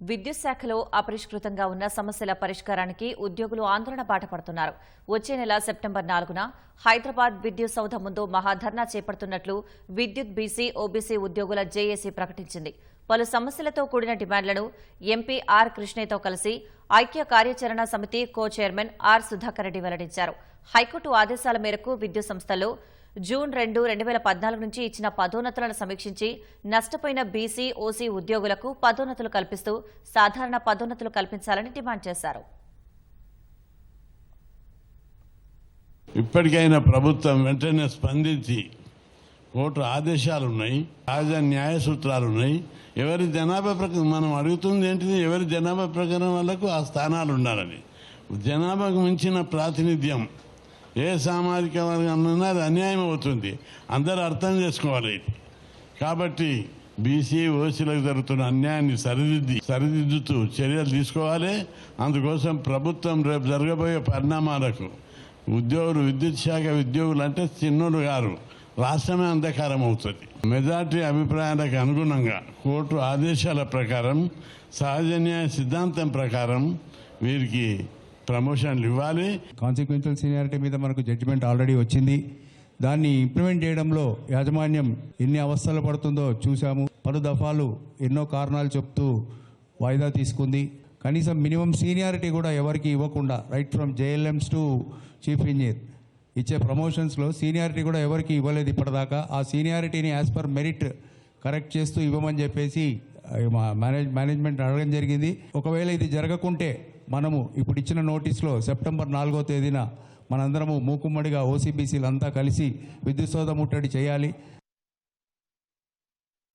విద్యుత్ శాఖలో అపరిష్కృతంగా ఉన్న సమస్యల పరిష్కారానికి ఉద్యోగులు ఆందోళన పాటపడుతున్నారు వచ్చే నెల సెప్టెంబర్ నాలుగున హైదరాబాద్ విద్యుత్ సౌధ ముందు మహాధర్నా చేపడుతున్నట్లు విద్యుత్ బీసీ ఓబీసీ ఉద్యోగుల జేఏసీ ప్రకటించింది. పలు సమస్యలతో కూడిన డిమాండ్లను ఎంపీ ఆర్ కృష్ణయ్యతో కలిసి ఐక్య కార్యాచరణ సమితి co chairman R Sudhakar Reddy వెల్లడించారు. హైకోర్టు ఆదేశాల మేరకు విద్యుత్ సంస్థల్లో జూన్ రెండు రెండు వేల పద్నాలుగు నుంచి ఇచ్చిన పదోన్నతులను సమీక్షించి నష్టపోయిన బీసీ ఓసీ ఉద్యోగులకు పదోన్నతులు కల్పిస్తూ సాధారణ పదోన్నతులు కల్పించాలని డిమాండ్ చేశారు. ఇప్పటికైనా ప్రభుత్వం వెంటనే స్పందించి కోర్టు ఆదేశాలు ఉన్నాయి సహజ న్యాయ సూత్రాలు ఉన్నాయి ఎవరి జనాభా ప్రకారం మనం అడుగుతుంది ఏంటిది? ఎవరి జనాభా ప్రకారం వాళ్ళకు ఆ స్థానాలు ఉండాలని జనాభాకు మించిన ప్రాతినిధ్యం ఏ సామాజిక వర్గంలో అది అన్యాయం అవుతుంది. అందరూ అర్థం చేసుకోవాలి. ఇది కాబట్టి బీసీ ఓసీలకు జరుగుతున్న అన్యాయాన్ని సరిదిద్ది సరిదిద్దుతూ చర్యలు తీసుకోవాలి. అందుకోసం ప్రభుత్వం రేపు జరగబోయే పరిణామాలకు ఉద్యోగులు విద్యుత్ శాఖ ఉద్యోగులు అంటే చిన్నోడు గారు రాష్ట్రమే అంధకారం అవుతుంది. మెజార్టీ అభిప్రాయాలకు అనుగుణంగా కోర్టు ఆదేశాల ప్రకారం సహజ న్యాయ సిద్ధాంతం ప్రకారం వీరికి ప్రమోషన్లు ఇవ్వాలి. కాన్సిక్వెన్షియల్ సీనియారిటీ మీద మనకు జడ్జిమెంట్ ఆల్రెడీ వచ్చింది. దాన్ని ఇంప్లిమెంట్ చేయడంలో యాజమాన్యం ఎన్ని అవస్థలు పడుతుందో చూసాము పలు దఫాలు ఎన్నో కారణాలు చెప్తూ వాయిదా తీసుకుంది. కనీసం మినిమం సీనియారిటీ కూడా ఎవరికి ఇవ్వకుండా right from JLMs to chief engineer ఇచ్చే ప్రమోషన్స్లో సీనియారిటీ కూడా ఎవరికి ఇవ్వలేదు ఇప్పటిదాకా. ఆ సీనియారిటీని యాజ్ పర్ మెరిట్ కరెక్ట్ చేస్తూ ఇవ్వమని చెప్పేసి మా మేనేజ్ మేనేజ్మెంట్ అడగడం జరిగింది. ఒకవేళ ఇది జరగకుంటే మనము ఇప్పుడు ఇచ్చిన నోటీస్లో సెప్టెంబర్ నాలుగో తేదీన మనందరము మూకుమ్మడిగా ఓసీబీసీలంతా కలిసి విద్యుత్ సోద ముట్టడి చేయాలి.